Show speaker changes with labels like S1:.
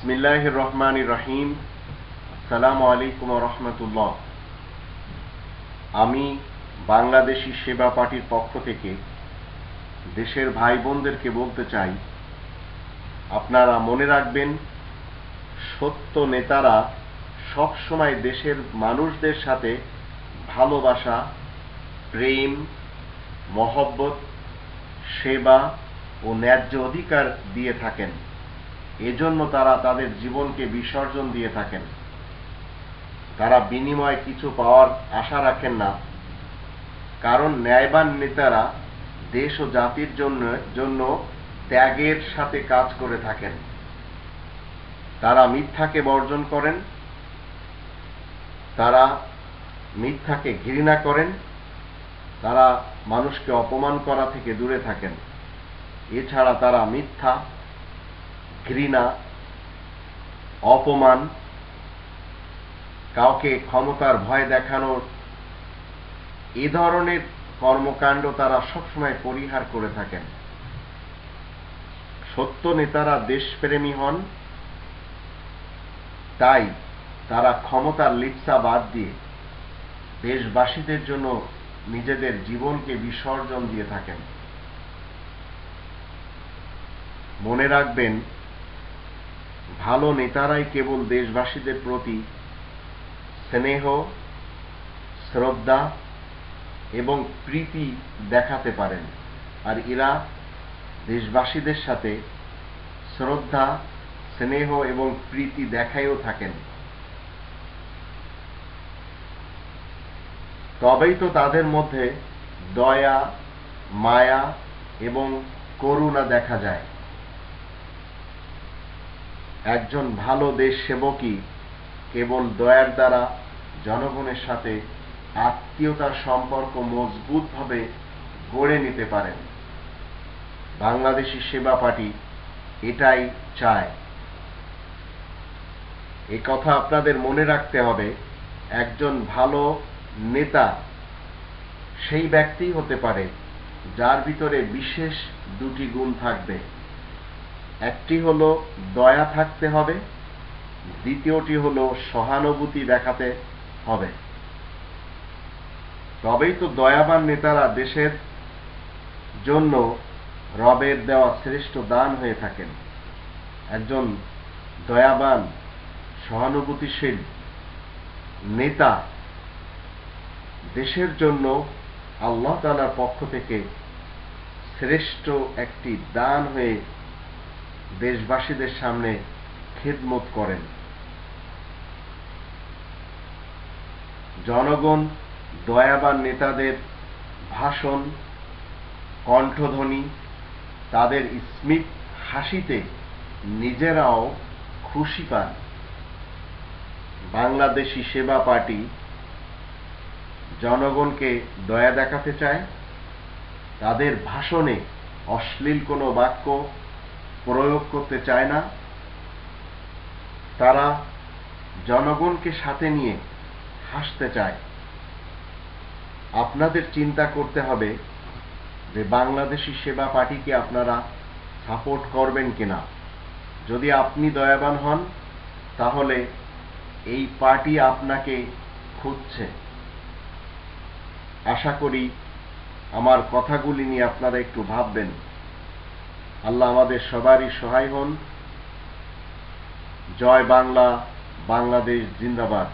S1: বিসমিল্লাহ রহমান রহিম সালামু আলাইকুম রহমতুল্লাহ আমি বাংলাদেশি সেবা পার্টির পক্ষ থেকে দেশের ভাই বোনদেরকে বলতে চাই, আপনারা মনে রাখবেন, সত্য নেতারা সব সময় দেশের মানুষদের সাথে ভালোবাসা, প্রেম, মহব্বত, সেবা ও ন্যায্য অধিকার দিয়ে থাকেন। এজন্য তারা তাদের জীবনকে বিসর্জন দিয়ে থাকেন। তারা বিনিময়ে কিছু পাওয়ার আশা রাখেন না। কারণ ন্যায়বান নেতারা দেশ ও জাতির জন্য জন্য ত্যাগের সাথে কাজ করে থাকেন। তারা মিথ্যাকে বর্জন করেন। তারা মিথ্যাকে ঘৃণা করেন। তারা মানুষকে অপমান করা থেকে দূরে থাকেন। এছাড়া তারা মিথ্যা ঘৃণা, অপমান, কাউকে ক্ষমতার ভয় দেখানোর, এ ধরনের কর্মকাণ্ড তারা সবসময় পরিহার করে থাকেন। সত্য নেতারা দেশপ্রেমী হন, তাই তারা ক্ষমতার লিপ্সা বাদ দিয়ে দেশবাসীদের জন্য নিজেদের জীবনকে বিসর্জন দিয়ে থাকেন। মনে রাখবেন ভালো নেতারাই কেবল দেশবাসীদের প্রতি স্নেহ, শ্রদ্ধা এবং প্রীতি দেখাতে পারেন। আর এরা দেশবাসীদের সাথে শ্রদ্ধা, স্নেহ এবং প্রীতি দেখাইও থাকেন। তবেই তো তাদের মধ্যে দয়া, মায়া এবং করুণা দেখা যায়। একজন ভালো দেশ সেবকই কেবল দয়ার দ্বারা জনগণের সাথে আত্মীয়তার সম্পর্ক মজবুতভাবে গড়ে নিতে পারেন। বাংলাদেশি সেবা পার্টি এটাই চায়। এ কথা আপনাদের মনে রাখতে হবে, একজন ভালো নেতা সেই ব্যক্তি হতে পারে যার ভিতরে বিশেষ দুটি গুণ থাকবে। একটি হলো দয়া থাকতে হবে, দ্বিতীয়টি হলো সহানুভূতি দেখাতে হবে। তবেই তো দয়াবান নেতারা দেশের জন্য রবের দেওয়া শ্রেষ্ঠ দান হয়ে থাকেন। একজন দয়াবান, সহানুভূতিশীল নেতা দেশের জন্য আল্লাহ তালার পক্ষ থেকে শ্রেষ্ঠ একটি দান হয়ে দেশবাসীদের সামনে খেদমত করেন। জনগণ, দয়াবান নেতাদের ভাষণ, কণ্ঠধ্বনি, তাদের স্মিত হাসিতে নিজেরাও খুশি পান। বাংলাদেশি সেবা পার্টি জনগণকে দয়া দেখাতে চায়। তাদের ভাষণে অশ্লীল কোনো বাক্য প্রয়োগ করতে চায় না, তারা জনগণকে সাথে নিয়ে হাসতে চায়। আপনাদের চিন্তা করতে হবে যে বাংলাদেশি সেবা পার্টিকে আপনারা সাপোর্ট করবেন কিনা। যদি আপনি দয়াবান হন, তাহলে এই পার্টি আপনাকে খুঁজছে। আশা করি আমার কথাগুলি নিয়ে আপনারা একটু ভাববেন। আল্লাহ আমাদের সবারই সহায় হন। জয় বাংলা বাংলাদেশ জিন্দাবাদ।